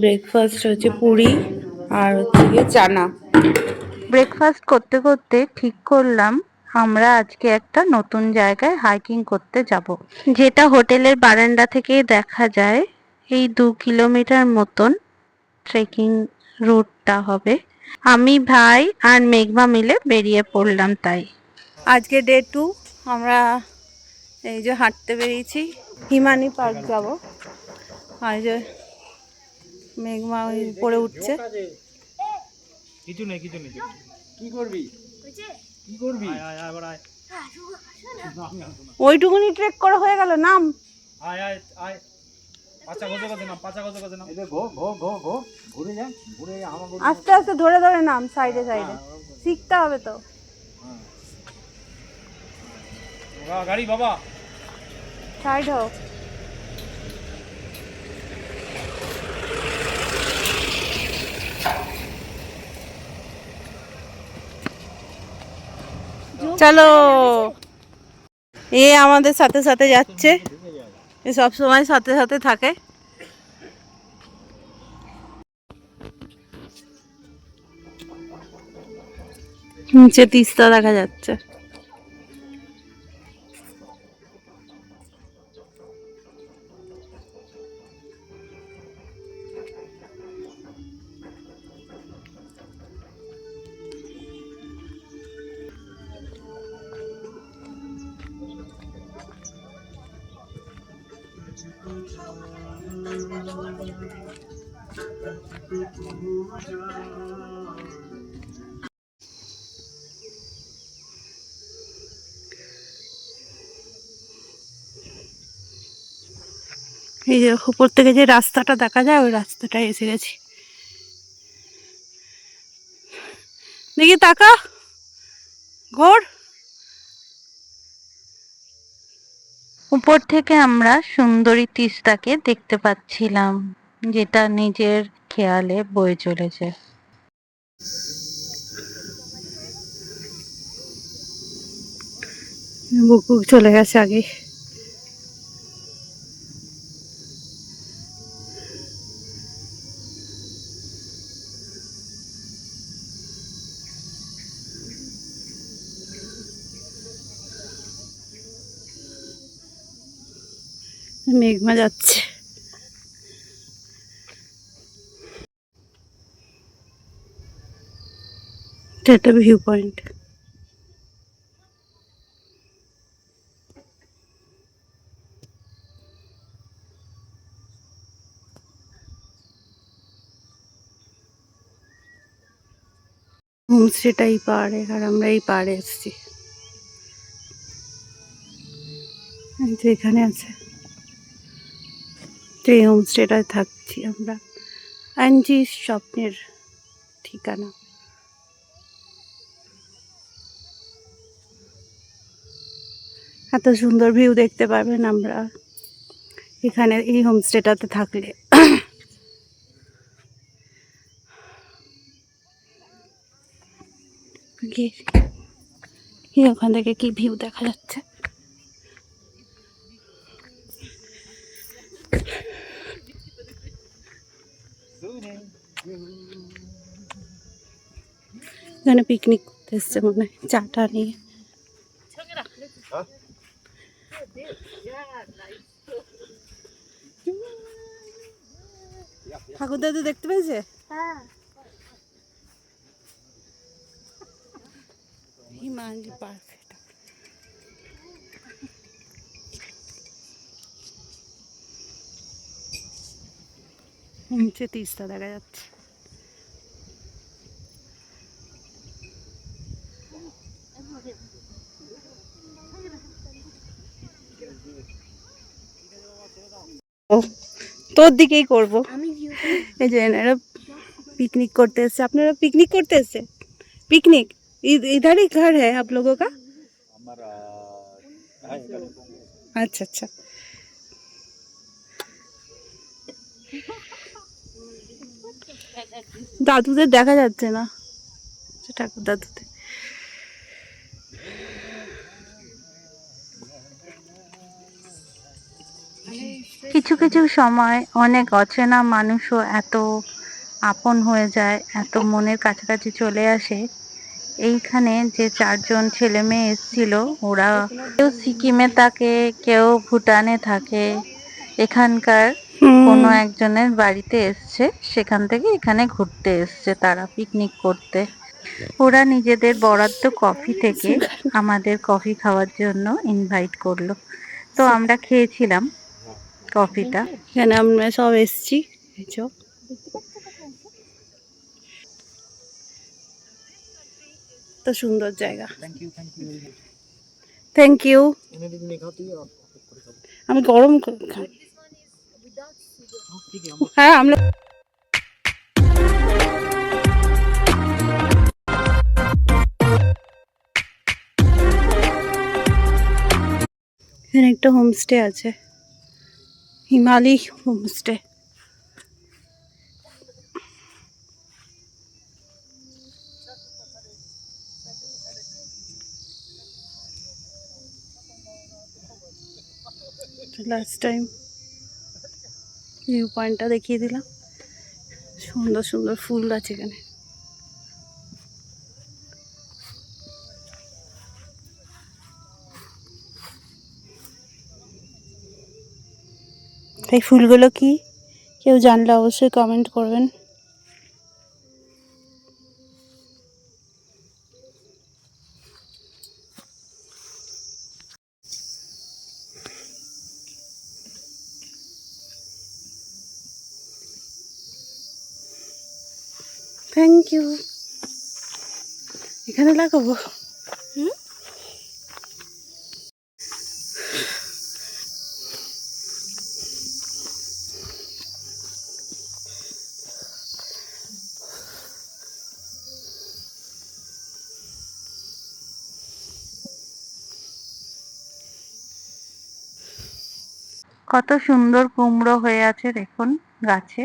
Breakfast হচ্ছে পুরি আর হচ্ছে গিয়ে চানা। ব্রেকফাস্ট করতে করতে ঠিক করলাম আমরা আজকে একটা নতুন জায়গায় হাইকিং করতে যাব। যেটা হোটেলের বারান্দা থেকে দেখা যায় এই দু কিলোমিটার মতন ট্রেকিং রুটটা হবে। আমি ভাই আর মেঘমা মিলে বেরিয়ে পড়লাম তাই। আজকে ডে টু আমরা এই যে হাঁটতে বেরিয়েছি হিমানি পার্ক যাব। আর যে মেঘমা ওই পড়ে উঠছে। কিছু নেই কিছু নেই। কি করবি? কি করবি? আয় আয় আবার আয়। ওইটুকুনি ট্রেক করা হয়ে গেল নাম। আয় আয় আয়। পাঁচা গজে গজে নাম পাঁচা গজে গজে নাম। ঘো ঘো ঘো ঘো ঘুরে যা ঘুরে আমার আস্তে আস্তে ধরে ধরে নাম সাইডে সাইডে শিখতে হবে তো। গাড়ি বাবা। সাইড হোক। চলো। এ আমাদের সাথে সাথে যাচ্ছে। এ সব সময় সাথে সাথে থাকে। নিচে তিস্তা দেখা যাচ্ছে। এই যে উপর থেকে যে রাস্তাটা দেখা যায়, ওই রাস্তাটায় এসে গেছি। দেখি তাকা ঘোর। উপর থেকে আমরা সুন্দরী তিস্তাকে দেখতে পাচ্ছিলাম, যেটা নিজের খেয়ালে বয়ে চলেছে। বুকুক চলে গেছে আগে। মেঘমা যাচ্ছে। একটা ভিউ পয়েন্ট হোমস্টেটা এই পাহাড়ে আর আমরা এই পাহাড়ে এসেছি। এখানে আছে। এই হোমস্টেটায় থাকছি আমরা। আনজি স্বপ্নের ঠিকানা। এত সুন্দর ভিউ দেখতে পাবেন আমরা এখানে এই হোমস্টেটাতে থাকলে। ওখান থেকে কি ভিউ দেখা যাচ্ছে? এখানে পিকনিক করতে এসছে মনে হয়, চাটা নিয়ে। ঠাকুর দাদু দেখতে পেয়েছে? হিমালয় পার্ক। এটা নিচে তিস্তা দেখা যাচ্ছে। তোর দিকেই করব এই যে এনারা पिकनिक करते हैं আপনারা পিকনিক করতে এসছে পিকনিক इधर ही घर है आप लोगों का हमारा अच्छा अच्छा দাদুদের দেখা যাচ্ছে না ঠাকুর দাদুদের কিছু কিছু সময় অনেক অচেনা মানুষও এত আপন হয়ে যায় এত মনের কাছাকাছি চলে আসে। এইখানে যে চারজন ছেলে মেয়ে এসেছিল ওরা কেউ সিকিমে থাকে কেউ ভুটানে থাকে এখানকার কোনো একজনের বাড়িতে এসছে সেখান থেকে এখানে ঘুরতে এসছে তারা পিকনিক করতে। ওরা নিজেদের বরাদ্দ কফি থেকে আমাদের কফি খাওয়ার জন্য ইনভাইট করল। তো আমরা খেয়েছিলাম। কফিটা। এখানে আমরা সব এসছি। তো সুন্দর জায়গা। থ্যাংক ইউ আমি গরম হ্যাঁ আমরা এখানে একটা হোমস্টে আছে। Himali homestay. Last time view পয়েন্টটা দেখিয়ে দিলাম। সুন্দর সুন্দর ফুল আছে এখানে। এই ফুলগুলো কি? কেউ জানলে অবশ্যই কমেন্ট করবেন। থ্যাংক ইউ এখানে লাগাবো? কত সুন্দর কুমড়ো হয়ে আছে দেখুন গাছে।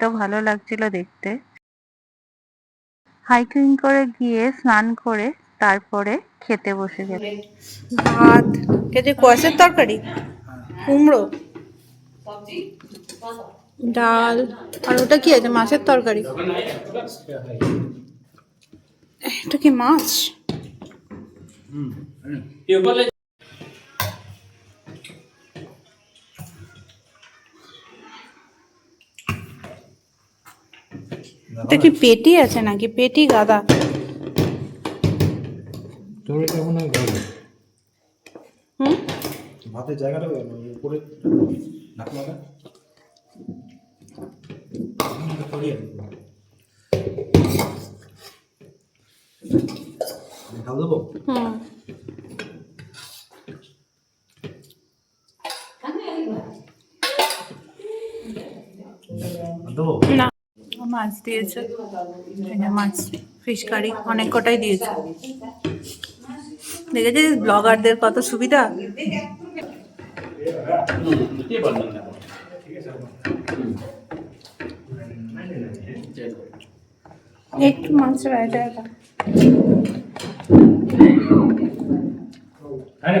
তো ভালো লাগছিল দেখতে। হাইকিং করে গিয়ে স্নান করে তারপরে খেতে বসে গেল ভাত কেটে কোয়াশের তরকারি? কুমড়ো? ডাল। আর ওটা কি আছে মাছের তরকারি? এটা কি মাছ? এটা কি পেটি আছে নাকি? পেটি গাদা। তোর এটা মনে হয় গরম হুম? ভাতের জায়গাটা উপরে ঢাকনাটা ঢাল দেবো? হুম দেবো না মাছ দিয়েছে। মাছ ফিশ কারি অনেক কটাই দিয়েছে। দেখেছিস ব্লগারদের কত সুবিধা? একটু রায়টা Ada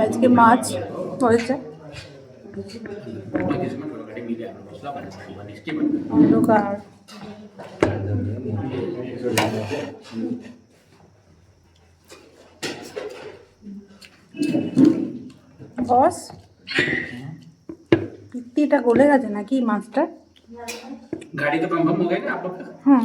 আজকে মাছ হয়েছে অন্ধকার বস পিত্তিটা গলে গেছে নাকি মাছটা? গাড়ি তো কনফার্ম হয়ে গেছে আপনার হুম।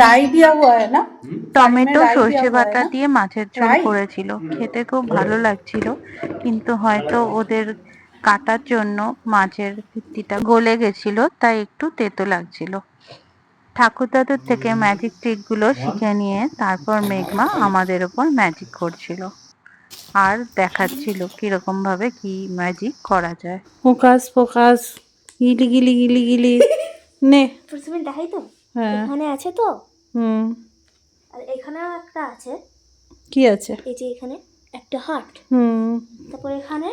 রাই দিয়া হয় না? টমেটো সর্ষে বাটা দিয়ে মাছের ঝোল করেছিল। খেতে খুব ভালো লাগছিল কিন্তু হয়তো ওদের কাটার জন্য মাছের ভিত্তিটা গলে গেছিল তাই একটু তেতো লাগছিল। ঠাকুরদাদুর থেকে ম্যাজিক ট্রিকগুলো শিখে নিয়ে তারপর মেঘমা আমাদের ওপর ম্যাজিক করছিল। আর দেখাচ্ছিল কীরকম ভাবে কি ম্যাজিক করা যায়। ফোকাস ফোকাস গিলি গিলি গিলি গিলি। নে। প্রথমে দেখাই তো? হ্যাঁ। এখানে আছে তো? হুম। আর এখানেও একটা আছে। কি আছে? এই যে এখানে একটা হাট। হুম। তারপর এখানে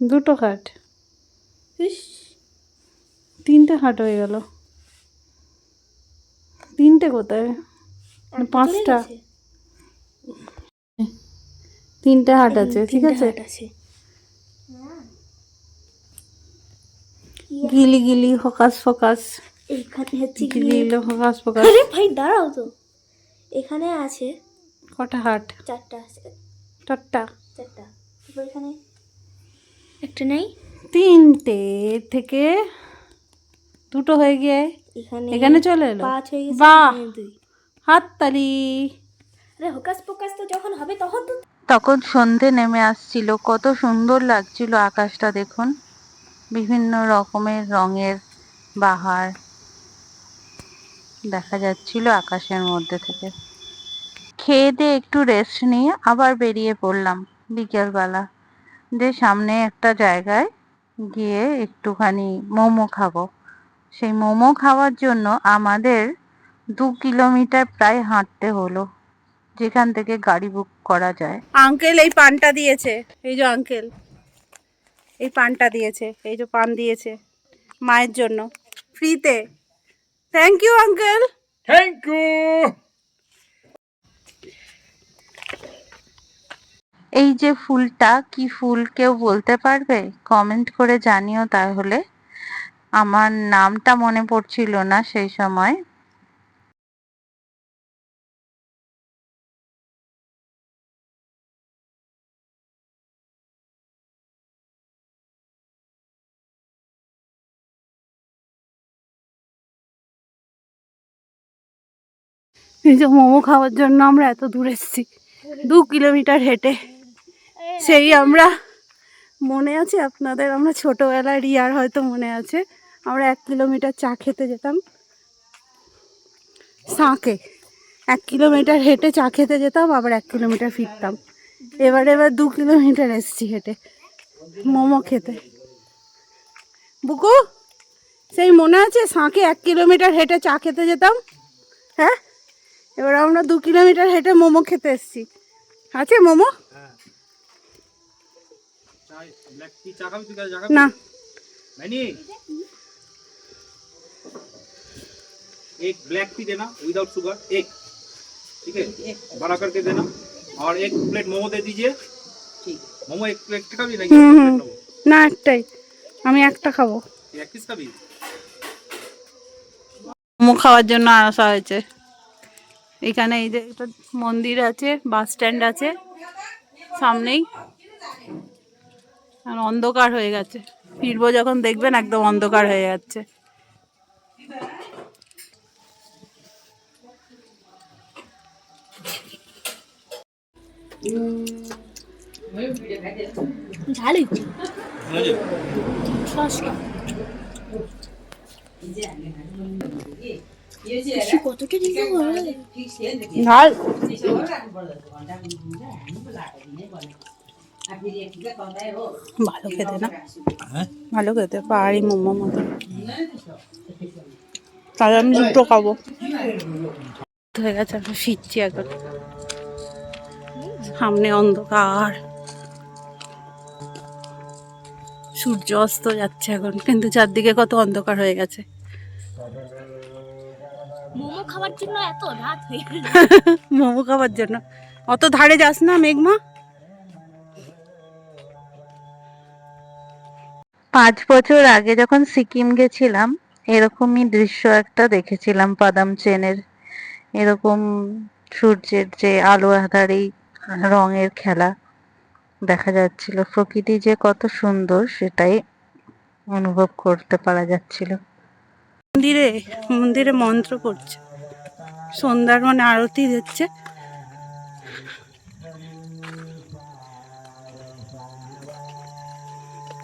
দুটো হাট। ইস, তিনটে হাট হয়ে গেল। তিনটে কোথায়? পাঁচটা। তিনটে হাট আছে ঠিক আছে? আছে। গিলি গিলি ফোকাস ফোকাস। এইখানে হচ্ছে গিলি ফোকাস ফোকাস। আরে ভাই দাঁড়াও তো। এখানে আছে কটা হাট? চারটা আছে। চারটা? চারটা। তারপর এখানে একটা নেই। তিনটে থেকে দুটো হয়ে গিয়ে এখানে এখানে চলে এলো? পাঁচ হয়ে গেছে বাহ! এখানে হাততালি। আরে হোকাস পোকাস তো যখন হবে তখন তো তখন সন্ধে নেমে আসছিল। কত সুন্দর লাগছিল আকাশটা দেখুন। বিভিন্ন রকমের রঙের বাহার দেখা যাচ্ছিল আকাশের মধ্যে থেকে। খেয়ে দিয়ে একটু রেস্ট নিয়ে আবার বেরিয়ে পড়লাম বিকেলবেলা। যে সামনে একটা জায়গায় গিয়ে একটুখানি মোমো খাব। সেই মোমো খাওয়ার জন্য আমাদের দু কিলোমিটার প্রায় হাঁটতে হলো। যেখান থেকে গাড়ি বুক করা যায়। আঙ্কেল এই পানটা দিয়েছে। এই যে আঙ্কেল এই পানটা দিয়েছে এই যে পান দিয়েছে মায়ের জন্য। ফ্রিতে। Thank you uncle thank you এই যে ফুলটা কি ফুল কেউ বলতে পারবে? কমেন্ট করে জানিও তাহলে। আমার নামটা মনে পড়ছিল না সেই সময়। এই যে মোমো খাওয়ার জন্য আমরা এত দূর এসেছি। দু কিলোমিটার হেঁটে। সেই আমরা মনে আছে আপনাদের? আমরা ছোটোবেলায় রিয়ার হয়তো মনে আছে। আমরা এক কিলোমিটার চা খেতে যেতাম। সাঁকে। এক কিলোমিটার হেঁটে চা খেতে যেতাম, আবার এক কিলোমিটার ফিরতাম। এবার এবার দু কিলোমিটার এসেছি হেঁটে। মোমো খেতে। বুকু, সেই মনে আছে সাঁকে এক কিলোমিটার হেঁটে চা খেতে যেতাম? হ্যাঁ? এবার আমরা দু কিলোমিটার হেঁটে মোমো খেতে এসেছি আছে মোমো ব্ল্যাক টি চা খাবি তুই চা খাবি না मैंने एक ब्लैक टी देना विदाउट शुगर एक ठीक है बड़ा करके देना और एक प्लेट मोमो दे दीजिए ठीक मोमो एक प्लेट का भी नहीं হুম হুম না একটাই আমি একটা খাবো एक पीस का भी মোমো খাওয়ার জন্য আসা হয়েছে এখানে এই যে একটা মন্দির আছে বাস স্ট্যান্ড আছে সামনেই। আর অন্ধকার হয়ে গেছে। ফিরবো যখন দেখবেন একদম অন্ধকার হয়ে যাচ্ছে। ঝালই কতটা দিতে ভালো খেতে না ভালো খেতে পাহাড়ি মোমো মতো তাহলে আমি দুটো খাব হয়ে গেছে আমি ফিরছি এখন সামনে অন্ধকার সূর্য অস্ত যাচ্ছে এখন কিন্তু চারদিকে কত অন্ধকার হয়ে গেছে খাওয়ার জন্য এত রাত হয়ে গেল। মোমো খাওয়ার জন্য। অত ধারে যাস না মেঘমা। পাঁচ বছর আগে যখন সিকিম গেছিলাম এরকমই দৃশ্য একটা দেখেছিলাম পাদাম চেনের। এরকম সূর্যের যে আলো আধারেই রঙের খেলা দেখা যাচ্ছিল। প্রকৃতি যে কত সুন্দর সেটাই অনুভব করতে পারা যাচ্ছিল। মন্দিরে মন্দিরে মন্ত্র করছে সন্ধ্যার মানে আরতি দিচ্ছে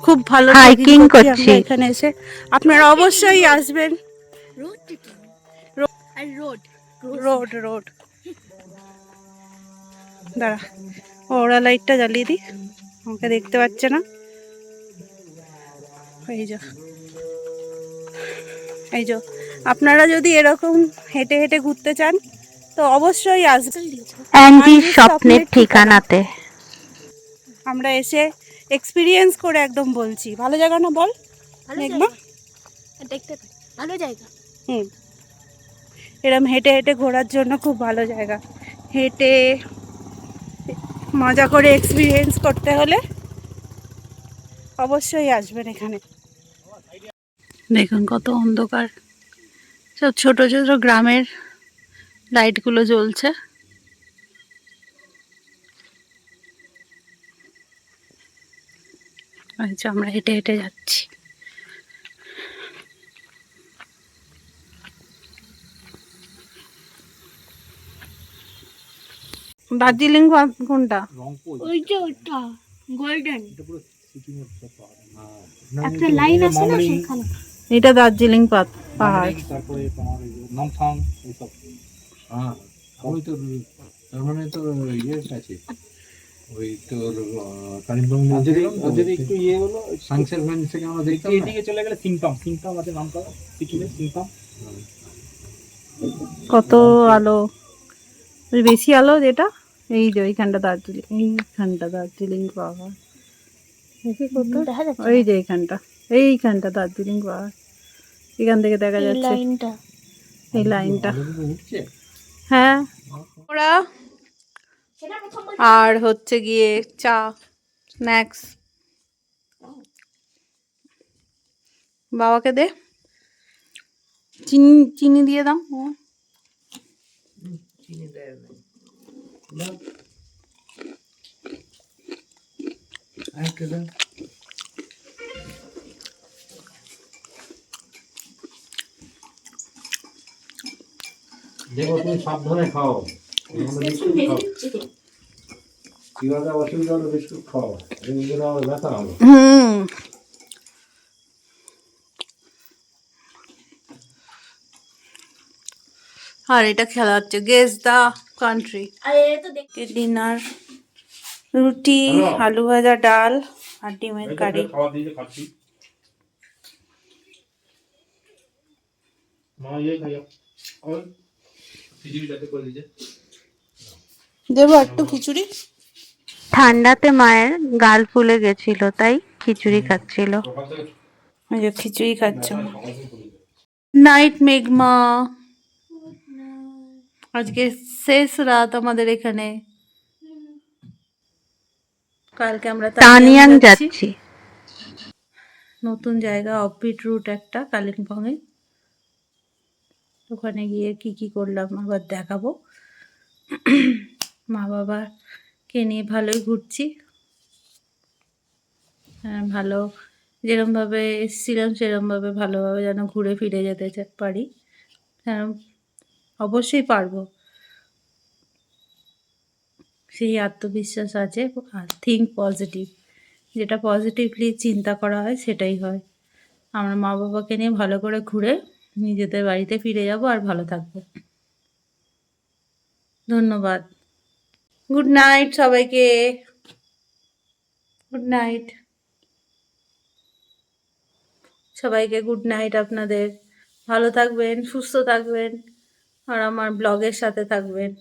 খুব ভালো trekking করছি। এখানে এসে। আপনারা অবশ্যই আসবেন। Road road. রোড রোড দাঁড়া ওরা লাইটটা জ্বালিয়ে দিই। আমাকে দেখতে পাচ্ছে না। এই যো এই যো আপনারা যদি এরকম হেঁটে হেঁটে ঘুরতে চান তো অবশ্যই আসবেন স্বপ্নের স্বপ্নের ঠিকানাতে। আমরা এসে এক্সপিরিয়েন্স করে একদম বলছি। ভালো জায়গা না বল? মেঘমা দেখতে ভালো জায়গা। হুম। এরম হেঁটে হেঁটে ঘোরার জন্য খুব ভালো জায়গা। হেঁটে মজা করে এক্সপিরিয়েন্স করতে হলে অবশ্যই আসবেন এখানে। দেখুন কত অন্ধকার। সব ছোট ছোট গ্রামের লাইটগুলো জ্বলছে। আচ্ছা আমরা হেঁটে হেঁটে যাচ্ছি। দার্জিলিং কোনটা? ওই যে ওটা গোল্ডেন। একটা লাইন আছে না সেখানে? এটা দার্জিলিং পাত- পাহাড়। তারপরে তোমার এই যে নামথাং এইসব? হ্যাঁ ওই তো তার মানে তো ইয়ের কাছে ওই তোর কালিম্পং যদি একটু ইয়ে হলো সাংসের ভ্যান থেকে আমরা দেখতাম এদিকে চলে গেলে সিংতাম সিংতাম আছে নামটা সিকিমের সিংতাম কত আলো বেশি আলো যেটা এই যে ওইখানটা দার্জিলিং এইখানটা দার্জিলিং পাহাড়। দেখি ওই যে এইখানটা এইখানটা দার্জিলিং পাহাড়। এখান থেকে দেখা যাচ্ছে। এই লাইনটা। হ্যাঁ। ওরা আর হচ্ছে গিয়ে চা স্ন্যাক্স বাবাকে দে। চিনি চিনি দিয়ে দাও। ও। দেখো তুমি সাবধানে খাও। আমরা বিস্কুট খাও। কীভাবে অসুবিধা হলো বিস্কুট খাও। এগুলো আবার ব্যথা হবে। হুম। আর এটা খেলা হচ্ছে। গেস দা কান্ট্রি ডিনার রুটি আলু ভাজা ডাল আর ডিমের কারি। মা ইয়ে খাইয়া और খিচুড়ি যাতে করে দিয়েছে দেবো একটু খিচুড়ি। ঠান্ডাতে মায়ের গাল ফুলে গেছিল তাই খিচুড়ি খাচ্ছিল। ওই যে খিচুড়ি খাচ্ছ। নাইট মেঘমা। আজকে শেষ রাত আমাদের এখানে। কালকে আমরা তানিয়াং যাচ্ছি। নতুন জায়গা অফবিট রুট একটা কালিম্পংয়ে। ওখানে গিয়ে কি কি করলাম আবার দেখাবো। মা বাবাকে নিয়ে ভালোই ঘুরছি। হ্যাঁ ভালো যেরমভাবে এসেছিলাম সেরমভাবে ভালোভাবে যেন ঘুরে ফিরে যেতে পারি। হ্যাঁ অবশ্যই পারব। সেই আত্মবিশ্বাস আছে আর থিঙ্ক পজিটিভ যেটা পজিটিভলি চিন্তা করা হয় সেটাই হয়। আমরা মা বাবাকে নিয়ে ভালো করে ঘুরে নিজেদের বাড়িতে ফিরে যাব আর ভালো থাকব। ধন্যবাদ। গুড নাইট সবাইকে। গুড নাইট সবাইকে গুড নাইট আপনাদের। ভালো থাকবেন, সুস্থ থাকবেন। আর আমার ব্লগের সাথে থাকবেন।